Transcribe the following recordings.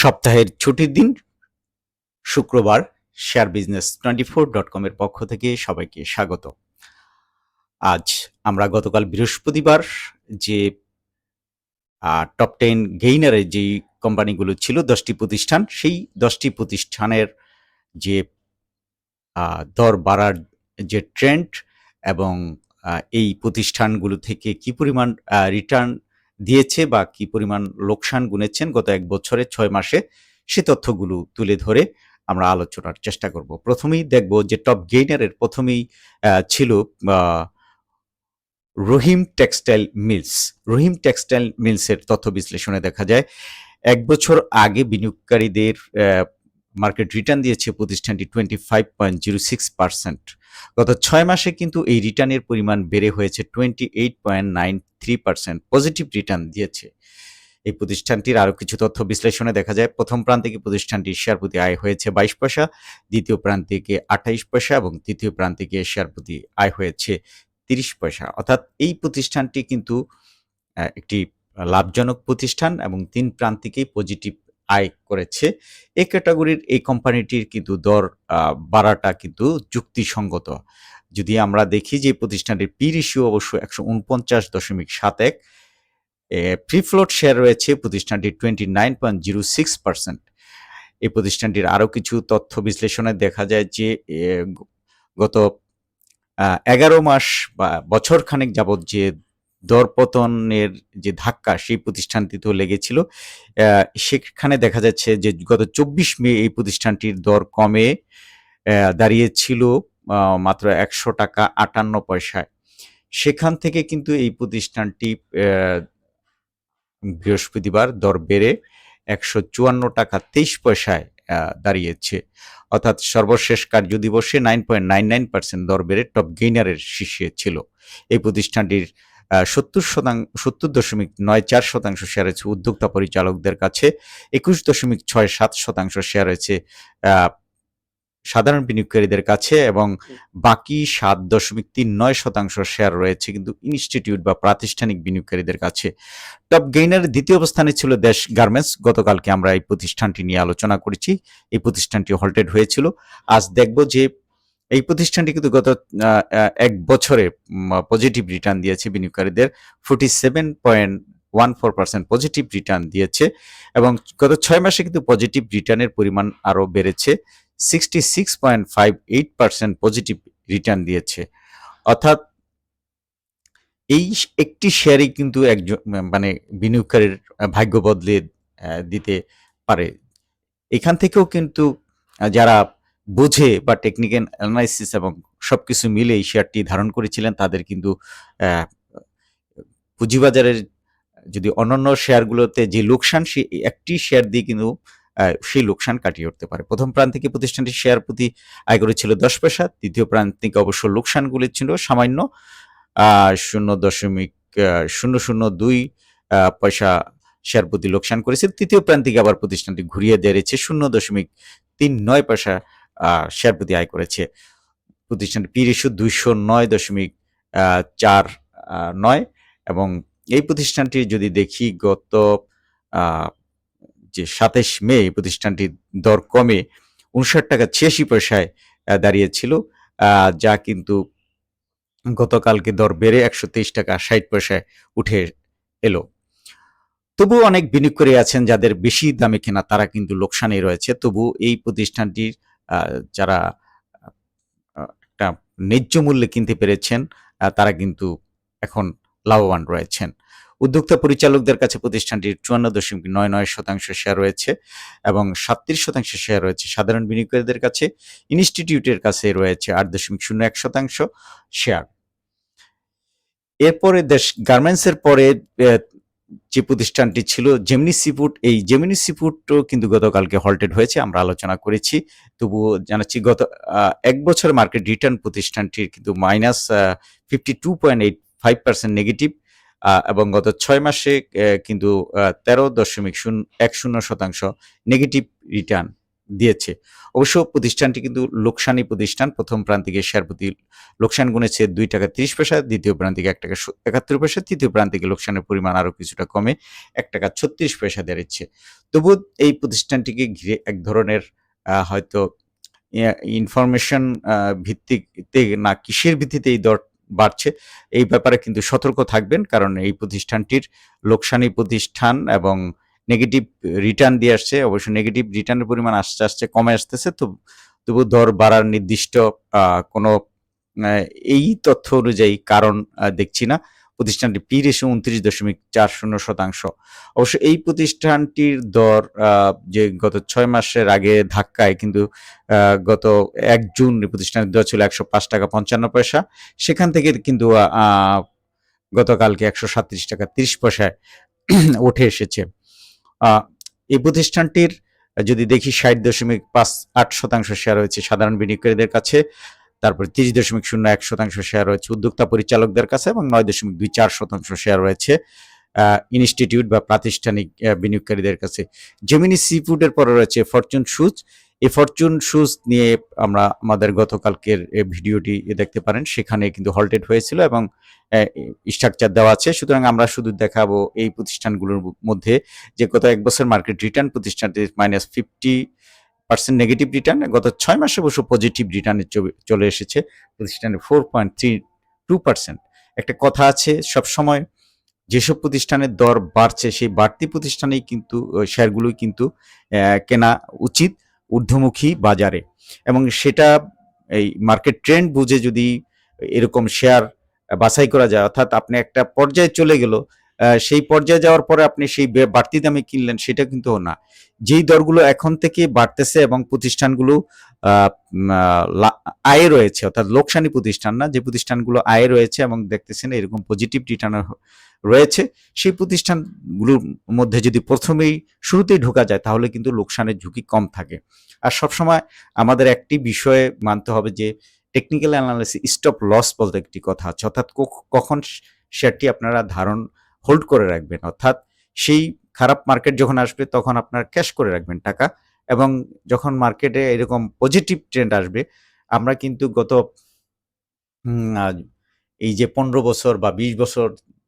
সপ্তাহের ছুটির দিন, শুক্রবার share business twenty four dot কমের পক্ষ থেকে সবাইকে স্বাগত। আজ আমরা গতকাল বৃহস্পতিবার যে টপ টেন গেইনারের যেই কোম্পানিগুলো ছিল দশটি প্রতিষ্ঠান, সেই দশটি প্রতিষ্ঠানের যে দর বাড়ার যে ট্রেন্ড এবং এই প্রতিষ্ঠানগুলো থেকে কি পরিমাণ রিটার্ন দিয়েছে বা কি পরিমাণ লোকসান গুনেছেন গত এক বছরে ছয় মাসে, সে তথ্যগুলো তুলে ধরে আমরা আলোচনার চেষ্টা করব। প্রথমেই দেখব যে টপ গেইনারের প্রথমেই ছিল Rahim textile mills. Rahim textile মিলসের তথ্য বিশ্লেষণে দেখা যায়, এক বছর আগে বিনিয়োগকারীদের মার্কেট রিটার্ন দিয়েছে প্রতিষ্ঠানটি twenty five point zero six percent গত ছয় মাসে কিন্তু এই রিটার্নের পরিমাণ বেড়ে হয়েছে twenty eight point nine three percent positive return দিয়েছে। এই প্রতিষ্ঠানটির আরও কিছু তথ্য বিশ্লেষণে দেখা যায়, প্রথম প্রান্তিকে প্রতিষ্ঠানটির শেয়ার প্রতি আয় হয়েছে বাইশ পয়সা, দ্বিতীয় প্রান্তিকে আঠাইশ পয়সা এবং তৃতীয় প্রান্তিকে শেয়ার প্রতি আয় হয়েছে তিরিশ পয়সা। অর্থাৎ এই প্রতিষ্ঠানটি কিন্তু একটি লাভজনক প্রতিষ্ঠান এবং তিন প্রান্তিকেই পজিটিভ আয় করেছে। এই ক্যাটাগরির এই কোম্পানিটির কিন্তু দর বাড়াটা কিন্তু যুক্তিসঙ্গত। যদি আমরা দেখি যে প্রতিষ্ঠানটির পি রেশিও অবশ্য একশো উনপঞ্চাশ দশমিক সাত এক ফ্রি ফ্লোট শেয়ার রয়েছে প্রতিষ্ঠানটির twenty nine point zero six percent এই প্রতিষ্ঠানটির আরও কিছু তথ্য বিশ্লেষণে দেখা যায় যে গত এগারো মাস বা বছর খানেক যাবৎ যে দরপতনের যে ধাক্কা সেই প্রতিষ্ঠানটিতেও লেগেছিল। সেখানে দেখা যাচ্ছে যে গত চব্বিশ মে এই প্রতিষ্ঠানটির দর কমে দাঁড়িয়েছিল মাত্র একশো টাকা আটান্ন পয়সায়। সেখান থেকে কিন্তু এই প্রতিষ্ঠানটি বৃহস্পতিবার দর বেড়ে একশো চুয়ান্ন টাকা তেইশ পয়সায় দাঁড়িয়েছে। অর্থাৎ সর্বশেষ কার্য দিবসে nine point nine nine percent দর বেড়ে টপ গেইনারের শীর্ষে ছিল। এই প্রতিষ্ঠানটির সত্তর শতাংশ সত্তর দশমিক নয় চার শতাংশ শেয়ার রয়েছে উদ্যোক্তা পরিচালকদের কাছে একুশ দশমিক ছয় সাত শতাংশ শেয়ার রয়েছে সাধারণ বিনিয়োগকারীদের কাছে এবং বাকি সাত দশমিক তিন নয় শতাংশ শেয়ার রয়েছে কিন্তু ইনস্টিটিউট বা প্রাতিষ্ঠানিক বিনিয়োগকারীদের কাছে। টপ গেইনারের দ্বিতীয় অবস্থানে ছিল দেশ গার্মেন্টস গতকালকে আমরা এই প্রতিষ্ঠানটি নিয়ে আলোচনা করেছি। এই প্রতিষ্ঠানটি হল্টেড হয়েছিল। আজ দেখব যে এই প্রতিষ্ঠানটি কিন্তু গত এক বছরে পজিটিভ রিটার্ন দিয়েছে বিনিয়োগকারীদের। Forty seven point one four percent positive return দিয়েছে এবং গত ছয় মাসে কিন্তু পজিটিভ রিটার্নের পরিমাণ আরও বেড়েছে। Sixty six point five eight percent positive return দিয়েছে। অর্থাৎ এই একটি শেয়ারই কিন্তু একজন মানে বিনিয়োগকারীর ভাগ্য বদলে দিতে পারে। এখান থেকেও কিন্তু যারা বোঝে বা টেকনিক্যাল অ্যানালাইসিস এবং সব কিছু মিলে এই শেয়ারটি ধারণ করেছিলেন, তাদের কিন্তু পুঁজিবাজারের যদি অন্যান্য শেয়ারগুলোতে যে লোকসান, সে একটি শেয়ার দিয়ে কিন্তু সেই লোকসান কাটিয়ে উঠতে পারে। প্রথম প্রান্তিকে প্রতিষ্ঠানটি শেয়ার প্রতি আয় করেছিল দশ পয়সা, দ্বিতীয় প্রান্তিকে অবশ্য লোকসানগুলি ছিল সামান্য শূন্য দশমিক শূন্য শূন্য দুই পয়সা শেয়ার প্রতি লোকসান করেছে। তৃতীয় প্রান্তিকে আবার প্রতিষ্ঠানটি ঘুরিয়ে দেড়েছে শূন্য দশমিক তিন নয় পয়সা শেয়ার প্রতি আয় করেছে। প্রতিষ্ঠানটি পি রেশিও দুইশো নয় দশমিক চার নয় এবং এই প্রতিষ্ঠানটি যদি দেখি গত যে সাতাইশ মে প্রতিষ্ঠানটির দর কমে উনষাট টাকা ছিয়াশি পয়সায় দাঁড়িয়েছিল। যা কিন্তু গতকালকে দর বেড়ে একশো তেইশ টাকা ষাট পয়সায় উঠে এলো। তবু অনেক বিনিয়োগকারী আছেন যাদের বেশি দামে কেনা তারা কিন্তু লোকসানে রয়েছে। তবু এই প্রতিষ্ঠানটির যারা একটা ন্যায্য মূল্যে কিনতে পেরেছেন তারা কিন্তু এখন লাভবান রয়েছেন। উদ্যোক্তা পরিচালকদের কাছে প্রতিষ্ঠানটির চুয়ান্ন দশমিক নয় নয় শতাংশ শেয়ার রয়েছে এবং সাতত্রিশ শতাংশ শেয়ার রয়েছে সাধারণ বিনিয়োগকারীদের কাছে। ইনস্টিটিউটের কাছে রয়েছে আট দশমিক শূন্য এক শতাংশ শেয়ার এরপরে দেশ গার্মেন্টসের পরে যে প্রতিষ্ঠানটি ছিল জেমিনি সিফুড এই জেমিনি সিফুডও কিন্তু গতকালকে হল্টেড হয়েছে, আমরা আলোচনা করেছি। তবুও জানাচ্ছি গত এক বছর মার্কেট রিটার্ন প্রতিষ্ঠানটির কিন্তু minus fifty two point eight five percent negative এবং গত ছয় মাসে কিন্তু তেরো দশমিক শূন্য, এক শূন্য শতাংশ নেগেটিভ রিটার্ন দিয়েছে। অবশ্য প্রতিষ্ঠানটি কিন্তু লোকসানি প্রতিষ্ঠান। প্রথম প্রান্তিকে শেয়ার প্রতি লোকসান গুনেছে দুই টাকা তিরিশ পয়সা, দ্বিতীয় প্রান্তিকে এক টাকা একাত্তর পয়সা, তৃতীয় প্রান্তিকে লোকসানের পরিমাণ আরও কিছুটা কমে এক টাকা ছত্রিশ পয়সা দাঁড়িয়েছে তবু এই প্রতিষ্ঠানটিকে ঘিরে এক ধরনের হয়তো ইনফরমেশন ভিত্তিতে না কিসের ভিত্তিতে এই দর বাড়ছে, এই ব্যাপারে কিন্তু সতর্ক থাকবেন। কারণ এই প্রতিষ্ঠানটির লোকসানি প্রতিষ্ঠান এবং নেগেটিভ রিটার্ন দিয়ে আসছে, অবশ্য নেগেটিভ রিটার্নের পরিমাণ আস্তে আস্তে কমে আসতেছে। তো তবু দর বাড়ার নির্দিষ্ট কোনো এই তথ্য অনুযায়ী কারণ দেখছি না। প্রতিষ্ঠানটি পি রেশো উনত্রিশ দশমিক চার শূন্য শতাংশ। অবশ্য এই প্রতিষ্ঠানটির দর যে গত ছয় মাসের আগে ধাক্কায় কিন্তু গত এক জুন প্রতিষ্ঠানের দর ছিল একশো পাঁচ টাকা পঞ্চান্ন পয়সা। সেখান থেকে কিন্তু গতকালকে একশো সাতত্রিশ টাকা তিরিশ পয়সায় উঠে এসেছে। এই প্রতিষ্ঠানটির যদি দেখি ষাট দশমিক পাঁচ আট শতাংশ শেয়ার রয়েছে সাধারণ বিনিয়োগকারীদের কাছে, তারপর তিরিশ দশমিক শূন্য এক শতাংশ শেয়ার রয়েছে উদ্যোক্তা পরিচালকদের কাছে এবং নয় দশমিক দুই চার শতাংশ শেয়ার রয়েছে। ইনস্টিটিউট বা প্রাতিষ্ঠানিক বিনিয়োগকারীদের কাছে। জেমিনি সি ফুডের পরে রয়েছে ফরচুন শুজ এই ফরচুন শুজ নিয়ে আমরা আমাদের গতকালকের ভিডিওটি দেখতে পারেন। সেখানে কিন্তু হল্টেড হয়েছিল এবং স্ট্রাকচার দেওয়া আছে। সুতরাং আমরা শুধু দেখাবো এই প্রতিষ্ঠানগুলোর মধ্যে যে গত এক বছর মার্কেট রিটার্ন প্রতিষ্ঠানটি minus fifty percent negative return গত ছয় মাসে অবশ্য পজিটিভ রিটার্নে চলে এসেছে। প্রতিষ্ঠানে four point three two percent একটা কথা আছে, সবসময় যেসব প্রতিষ্ঠানের দর বাড়ছে, সেই বাড়তি প্রতিষ্ঠানেই কিন্তু শেয়ারগুলোই কিন্তু কেনা উচিত ঊর্ধ্বমুখী বাজারে। এবং সেটা এই মার্কেট ট্রেন্ড বুঝে যদি এরকম শেয়ার বাছাই করা যায়, অর্থাৎ আপনি একটা পর্যায়ে চলে গেল সেই পর্যায়ে যাওয়ার পরে আপনি সেই বাড়তি দামে কিনলেন, সেটা কিন্তু না। যেই দরগুলো এখন থেকে বাড়তেছে এবং প্রতিষ্ঠানগুলো আয়ে রয়েছে, অর্থাৎ লোকসানি প্রতিষ্ঠান না, যে প্রতিষ্ঠানগুলো আয়ে রয়েছে এবং দেখতেছেন এরকম পজিটিভ রিটার্ন রয়েছে, সেই প্রতিষ্ঠানগুলোর মধ্যে যদি প্রথমেই শুরুতেই ঢোকা যায়, তাহলে কিন্তু লোকসানের ঝুঁকি কম থাকে। আর সবসময় আমাদের একটি বিষয়ে মানতে হবে যে টেকনিক্যাল অ্যানালিসিস স্টপ লস বলতে একটি কথা আছে, অর্থাৎ কখ- কখন শেয়ারটি আপনারা ধারণ হোল্ড করে রাখবেন, অর্থাৎ সেই খারাপ মার্কেট যখন আসবে, তখন আপনার ক্যাশ করে রাখবেন টাকা এবং যখন মার্কেটে এরকম পজিটিভ ট্রেন্ড আসবে, আমরা কিন্তু গত এই যে পনেরো বছর বা বিশ বছর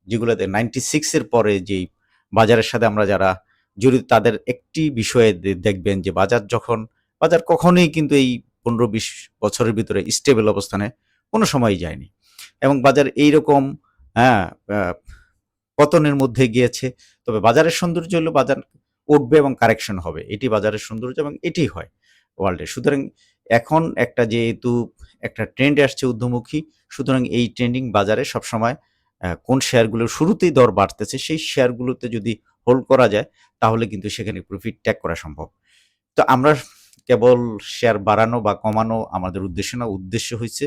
যেগুলোতে নাইনটি সিক্সের পরে যেই বাজারের সাথে আমরা যারা জড়িত, তাদের একটি বিষয়ে দেখবেন যে বাজার যখন, বাজার কখনোই কিন্তু এই পনেরো বিশ বছরের ভিতরে স্টেবল অবস্থানে কোনো সময়ই যায়নি এবং বাজার এইরকম হ্যাঁ পতনের মধ্যে গিয়েছে। তবে বাজারের সৌন্দর্য হলো বাজার উঠবে এবং কারেকশন হবে। এটি বাজারের সৌন্দর্য এবং এটি হয় ওয়ার্ল্ডে সুতরাং এখন একটা যেহেতু একটা ট্রেন্ড আসছে ঊর্ধ্বমুখী সুতরাং এই ট্রেন্ডিং বাজারে সবসময় কোন শেয়ারগুলো শুরুতেই দর বাড়তেছে, সেই শেয়ারগুলোতে যদি হোল্ড করা যায়, তাহলে কিন্তু সেখানে প্রফিট ট্যাগ করা সম্ভব। তো আমরা কেবল শেয়ার বাড়ানো বা কমানো আমাদের উদ্দেশ্য না, উদ্দেশ্য হয়েছে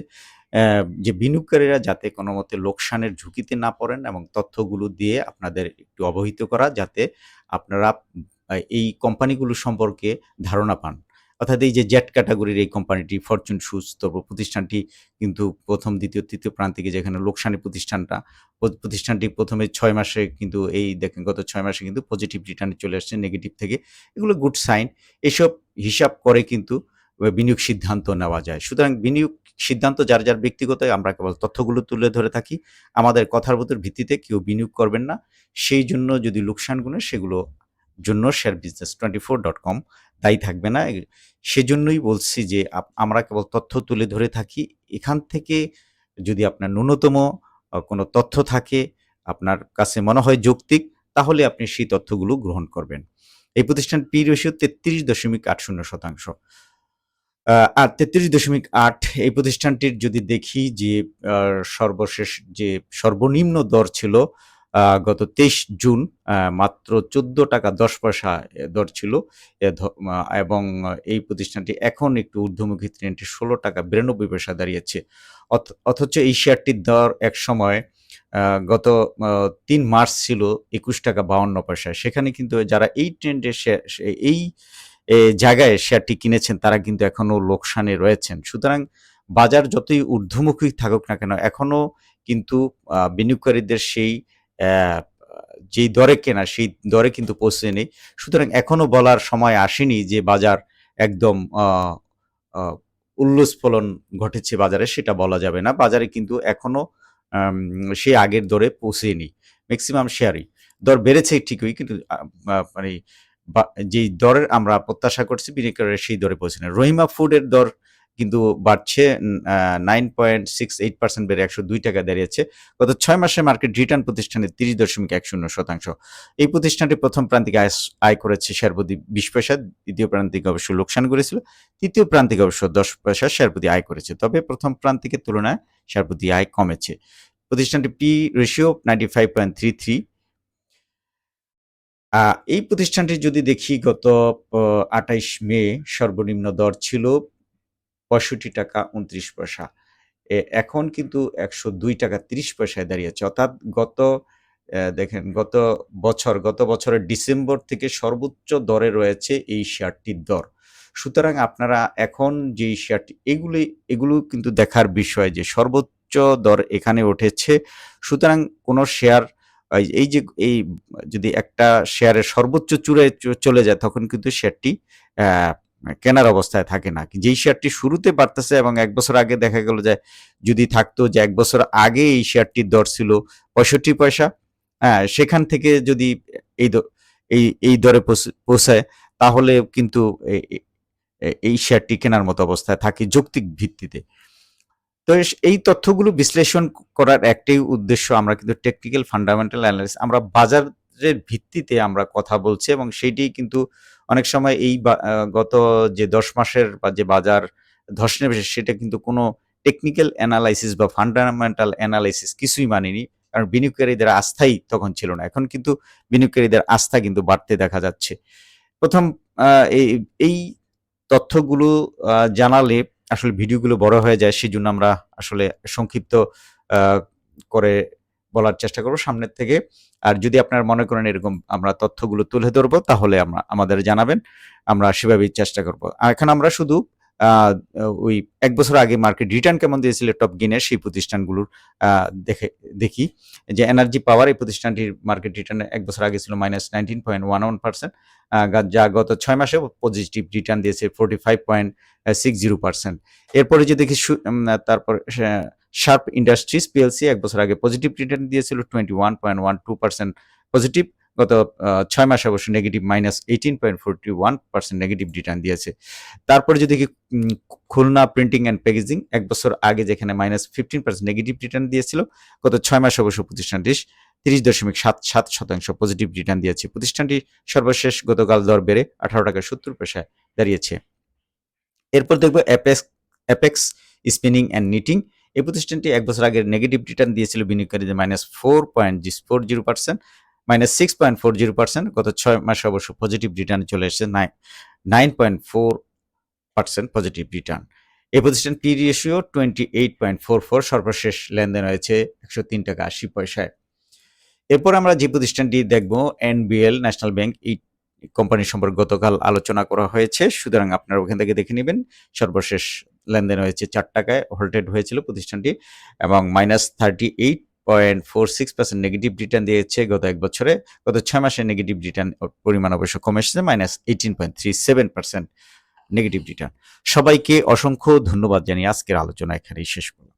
যে বিনিয়োগকারীরা যাতে কোনো মতে লোকসানের ঝুঁকিতে না পড়েন এবং তথ্যগুলো দিয়ে আপনাদের একটু অবহিত করা, যাতে আপনারা এই কোম্পানিগুলো সম্পর্কে ধারণা পান। অর্থাৎ এই যে জেট ক্যাটাগরির এই কোম্পানিটি, ফরচুন শুজ, তারপর প্রতিষ্ঠানটি কিন্তু প্রথম, দ্বিতীয়, তৃতীয় প্রান্তিকে যেখানে লোকসানি প্রতিষ্ঠানটা প্রতিষ্ঠানটি প্রথমে ছয় মাসে কিন্তু এই দেখেন গত ছয় মাসে কিন্তু পজিটিভ রিটার্নে চলে আসছে নেগেটিভ থেকে। এগুলো গুড সাইন এসব হিসাব করে কিন্তু বিনিয়োগ সিদ্ধান্ত নেওয়া যায়। সুতরাং বিনিয়োগ সিদ্ধান্ত যার যার ব্যক্তিগত, আমরা কেবল তথ্যগুলো তুলে ধরে থাকি। আমাদের কথার মতো ভিত্তিতে কেউ বিনিয়োগ করবেন না। সেই জন্য যদি লোকসান গুণে সেগুলো জন্য share business twenty four dot com দায়ী থাকবে না। সেজন্যই বলছি যে আমরা কেবল তথ্য তুলে ধরে থাকি। এখান থেকে যদি আপনার ন্যূনতম কোনো তথ্য থাকে, আপনার কাছে মনে হয় যৌক্তিক, তাহলে আপনি সেই তথ্যগুলো গ্রহণ করবেন। এই প্রতিষ্ঠান পি রেশিও তেত্রিশ দশমিক আট শূন্য শতাংশ। আর তেত্রিশ দশমিক আট এই প্রতিষ্ঠানটির যদি দেখি যে সর্বশেষ যে সর্বনিম্ন দর ছিল গত তেইশ জুন মাত্র চোদ্দ টাকা দশ পয়সা দর ছিল। এবং এই প্রতিষ্ঠানটি এখন একটু ঊর্ধ্বমুখী ট্রেন্ডে ষোলো টাকা বিরানব্বই পয়সা দাঁড়িয়েছে। অথ- অথচ এই শেয়ারটির দর এক সময় গত তিন মার্চ ছিল একুশ টাকা বাউন্ন পয়সা। সেখানে কিন্তু যারা এই ট্রেন্ডে এই জায়গায় শেয়ারটি কিনেছেন তারা কিন্তু এখনও লোকসানে রয়েছেন। সুতরাং বাজার যতই ঊর্ধ্বমুখী থাকুক না কেন এখনও কিন্তু বিনিয়োগকারীদের সেই যেই দরে কেনা সেই দরে কিন্তু পৌঁছে নেই। সুতরাং এখনও বলার সময় আসেনি যে বাজার একদম উল্লস্ফলন ঘটেছে বাজারে সেটা বলা যাবে না। বাজারে কিন্তু এখনও আম, সেই আগের দরে পৌঁছেনি। ম্যাক্সিমাম শেয়ারই দর বেড়েছে ঠিকই কিন্তু মানে যেই দরের আমরা প্রত্যাশা করছি, বিনিয়োগকারীরা সেই দরে পৌঁছে না রহিমা ফুডের দর কিন্তু বাড়ছে nine point six eight percent বেড়ে একশো দুই টাকা দাঁড়িয়েছে। গত ছয় মাসে মার্কেট রিটার্ন প্রতিষ্ঠানের তিরিশ দশমিক এক শূন্য শতাংশ। এই প্রতিষ্ঠানটি প্রথম প্রান্তিক আয় আয় করেছে শেয়ার প্রতি বিশ পয়সা, দ্বিতীয় প্রান্তিক অবশ্য লোকসান করেছিল, তৃতীয় প্রান্তিক অবশ্য দশ পয়সা শেয়ার প্রতি আয় করেছে। তবে প্রথম প্রান্তিকের তুলনায় শেয়ার প্রতি আয় কমেছে। প্রতিষ্ঠানটি P ratio ninety five point three three এই প্রতিষ্ঠানটি যদি দেখি, গত আঠাইশ মে সর্বনিম্ন দর ছিল পঁয়ষট্টি টাকা উনত্রিশ পয়সা। এখন কিন্তু একশো দুই টাকা তিরিশ পয়সায় দাঁড়িয়েছে অর্থাৎ গত দেখেন, গত বছর, গত বছরের ডিসেম্বর থেকে সর্বোচ্চ দরে রয়েছে এই শেয়ারটির দর। সুতরাং আপনারা এখন যে শেয়ারটি, এগুলি, এগুলো কিন্তু দেখার বিষয় যে সর্বোচ্চ দর এখানে উঠেছে। সুতরাং কোনো শেয়ার এই- যে, এই যদি একটা শেয়ারের সর্বোচ্চ চূড়ায় চলে যায়, তখন কিন্তু শেয়ারটি কেনার অবস্থায় থাকে না। যেই শেয়ারটি শুরুতে বাড়তেছে এবং এক বছর আগে দেখা গেল যে, যদি থাকতো যে, এক বছর আগে এই শেয়ারটির দর ছিল পঁয়ষট্টি পয়সা হ্যাঁ সেখান থেকে যদি এই এই এই দরে পৌঁছায় তাহলে কিন্তু এই শেয়ারটি কেনার মতো অবস্থায় থাকে যৌক্তিক ভিত্তিতে। তো এই তথ্যগুলো বিশ্লেষণ করার একটাই উদ্দেশ্য আমরা কিন্তু টেকনিক্যাল ফান্ডামেন্টাল অ্যানালিসিস আমরা বাজারের ভিত্তিতে আমরা কথা বলছি এবং সেইটি কিন্তু অনেক সময় এই গত যে দশ মাসের বা যে বাজার বেশি সেটা কিন্তু কোনো টেকনিক্যাল অ্যানালাইসিস বা ফান্ডামেন্টাল অ্যানালাইসিস কিছুই মানেনি। কারণ বিনিয়োগকারীদের আস্থাই তখন ছিল না। এখন কিন্তু বিনিয়োগকারীদের আস্থা কিন্তু বাড়তে দেখা যাচ্ছে। প্রথম এই তথ্যগুলো জানালে আসলে ভিডিওগুলো বড় হয়ে যায় সেই জন্য আমরা আসলে সংক্ষিপ্ত করে বলার চেষ্টা করব সামনের থেকে। আর যদি আপনার মনে করেন এরকম আমরা তথ্যগুলো তুলে ধরবো, তাহলে আমরা, আমাদের জানাবেন, আমরা সেভাবেই চেষ্টা করব। এখন আমরা শুধু ওই এক বছর আগে মার্কেট রিটার্ন কেমন দিয়েছিল টপ গিনের সেই প্রতিষ্ঠানগুলোর দেখে, দেখি যে এনার্জি পাওয়ার এই প্রতিষ্ঠানটির মার্কেট রিটার্ন এক বছর আগে ছিল minus nineteen point one one percent যা গত ছয় মাসে পজিটিভ রিটার্ন দিয়েছে forty five point six zero percent এরপরে যদি দেখি তারপর শার্প ইন্ডাস্ট্রিজ পিএলসি এক বছর আগে পজিটিভ রিটার্ন দিয়েছিল twenty one point one two percent positive গত ছয় মাসে অবশ্য negative minus eighteen point forty one percent negative return দিয়েছে। তারপরে যদি খুলনা প্রিন্টিং অ্যান্ড প্যাকেজিং এক বছর আগে যেখানে minus fifteen percent negative return দিয়েছিল, গত ছয় মাসে অবশ্য প্রতিষ্ঠানটি তিরিশ দশমিক সাত সাত শতাংশ পজিটিভ রিটার্ন দিয়েছে। প্রতিষ্ঠানটি সর্বশেষ গতকাল দর বেড়ে আঠারো টাকা সত্তর পয়সায় দাঁড়িয়েছে। এরপর দেখব apex apex spinning and knitting এই প্রতিষ্ঠানটি এক বছর আগে নেগেটিভ রিটার্ন দিয়েছিল, বিনিয়োগকারীদের minus four point four zero percent minus six point four zero percent গত ছয় মাসে অবশ্য পজিটিভ রিটার্ন চলে এসেছে nine nine point four percent positive return এই প্রতিষ্ঠান P ratio twenty eight point four four সর্বশেষ লেনদেন হয়েছে একশো তিন টাকা আশি পয়সায়। এরপর আমরা যে প্রতিষ্ঠানটি দেখব এনবিএল ন্যাশনাল ব্যাংক এই কোম্পানি সম্পর্কে গতকাল আলোচনা করা হয়েছে। সুতরাং আপনারা ওখান থেকে দেখে নেবেন, সর্বশেষ লেনদেন হয়েছে চার টাকায় হোল্টেড হয়েছিল প্রতিষ্ঠানটি এবং minus thirty eight point four six percent negative return দিয়েছে গত এক বছরে। গত ছয় মাসে নেগেটিভ রিটার্ন পরিমাণ অবশ্য কমে এসেছে minus eighteen point three seven percent negative return সবাইকে অসংখ্য ধন্যবাদ জানিয়ে আজকের আলোচনা এখানেই শেষ করব